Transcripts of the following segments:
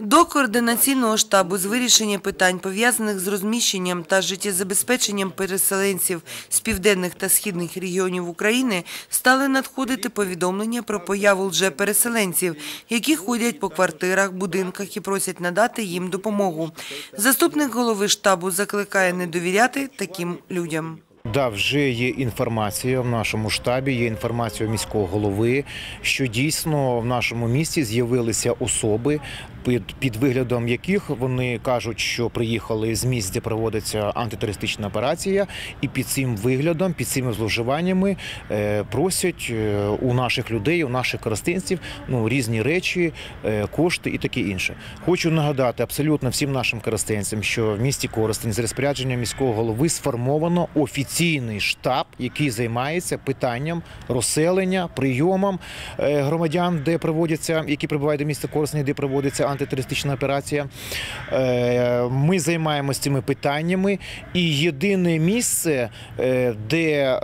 До координаційного штабу з вирішення питань, пов'язаних з розміщенням та життєзабезпеченням переселенців з південних та східних регіонів України стали надходити повідомлення про появу лже-переселенців, які ходять по квартирах, будинках і просять надати їм допомогу. Заступник голови штабу закликає не довіряти таким людям. Да, вже є інформація в нашому штабі, є інформація міського голови, що дійсно в нашому місті з'явилися особи, під, під виглядом яких вони кажуть, що приїхали з місць, де проводиться антитерористична операція, і під цим виглядом, під цими зловживаннями е, просять е, у наших людей, у наших користинців ну, різні речі, е, кошти і таке інше. Хочу нагадати абсолютно всім нашим користенцям, що в місті Коростень з розпорядження міського голови сформовано офіційний штаб, який займається питанням розселення, прийомом е, громадян, де проводяться, які прибувають до міста Корсні, де проводиться антитерористична операція. Е, Ми займаємося цими питаннями, і єдине місце, е, де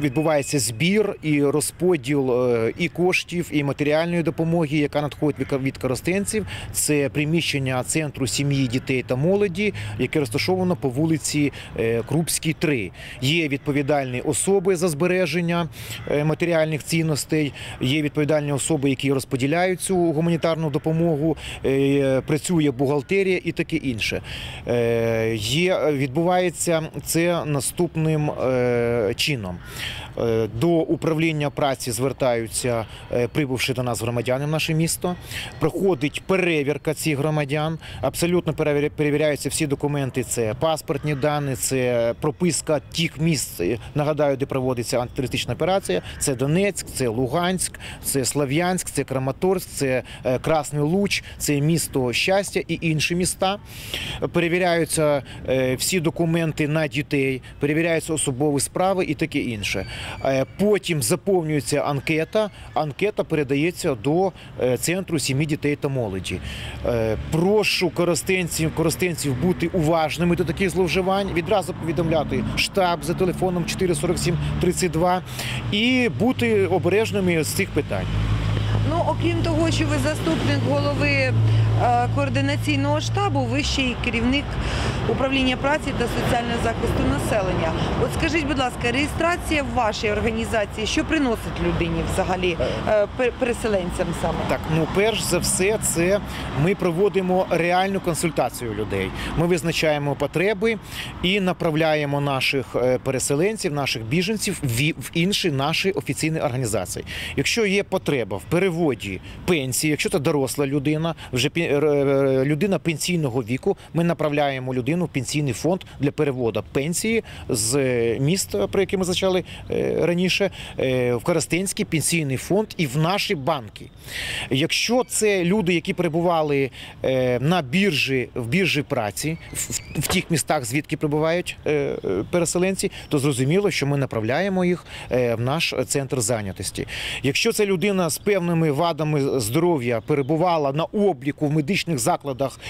відбувається збір і розподіл е, і коштів, і матеріальної допомоги, яка надходить від- користенців, це приміщення центру сім'ї, дітей та молоді, яке розташовано по вулиці е, Крупській, 3. Є відповідальні особи за збереження е, матеріальних цінностей, є відповідальні особи, які розподіляють цю гуманітарну допомогу, працює бухгалтерія і таке інше. Є, відбувається це наступним чином. Е, До управління праці звертаються е, прибувши до нас громадяни в наше місто. Проходить перевірка цих громадян. Абсолютно перевіря- перевіряються всі документи. Це паспортні дані, це прописка тих місць. е, Нагадаю, де проводиться антитерористична операція. Це Донецьк, це Луганськ, це Слов'янськ, це Краматорськ, це Красний Луч, це місто щастя і інші міста. Перевіряються всі документи на дітей, перевіряються особові справи і таке інше. Е, Потім заповнюється анкета. Анкета передається до е, центру сім'ї дітей та молоді. Е, Прошу користенців, користенців бути уважними до таких зловживань. Відразу повідомляти штаб за телефоном 447 32 і бути обережними з цих питань. Окрім того, що ви заступник голови е, координаційного штабу, ви ще й керівник управління праці та соціального захисту населення. От скажіть, будь ласка, реєстрація в вашій організації, що приносить людині взагалі е, переселенцям саме? Так, ну перш за все, це ми проводимо реальну консультацію людей. Ми визначаємо потреби і направляємо наших е, переселенців, наших біженців в інші наші офіційні організації. Якщо є потреба в переводі пенсії, якщо це доросла людина, вже людина пенсійного віку, ми направляємо людину в пенсійний фонд для переводу пенсії з е, міста, про яке ми зачали е, раніше, е, в Коростенський пенсійний фонд і в наші банки. Якщо це люди, які перебували на біржі в біржі праці, в, в тих містах, звідки прибувають е, е, переселенці, то зрозуміло, що ми направляємо їх е, в наш центр зайнятості. Якщо це людина з певними вадами здоров'я перебувала на обліку в медичних закладах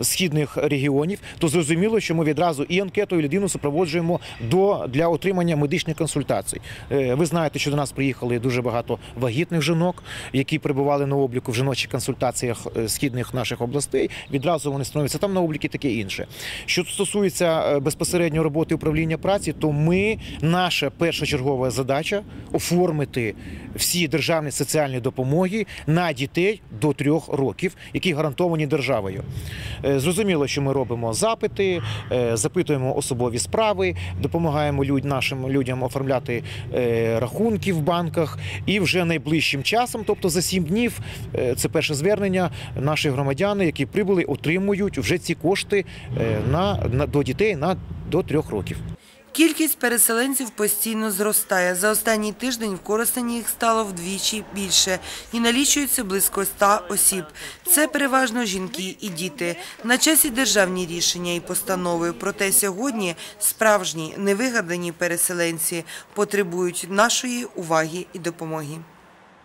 східних регіонів, то зрозуміло, що ми відразу і анкету, і людину супроводжуємо до для отримання медичних консультацій. Ви знаєте, що до нас приїхали дуже багато вагітних жінок, які перебували на обліку в жіночих консультаціях східних наших областей. Відразу вони становляться там на обліки, таке інше. Що стосується е, безпосередньо роботи управління праці, то ми наша першочергова задача оформити всі державні соціальні допомоги на дітей до трьох років, які гарантовані державою. Е, Зрозуміло, що ми робимо запити, е, запитуємо особові справи, допомагаємо люд, нашим людям оформляти е, рахунки в банках. І вже найближчим часом, тобто за сім днів, це перше звернення. Наші громадяни, які прибули, отримують вже ці кошти на, на до дітей на до трьох років. Кількість переселенців постійно зростає. За останній тиждень в Коростені їх стало вдвічі більше і налічується близько ста осіб. Це переважно жінки і діти. На часі державні рішення і постанови. Проте сьогодні справжні невигадані переселенці потребують нашої уваги і допомоги.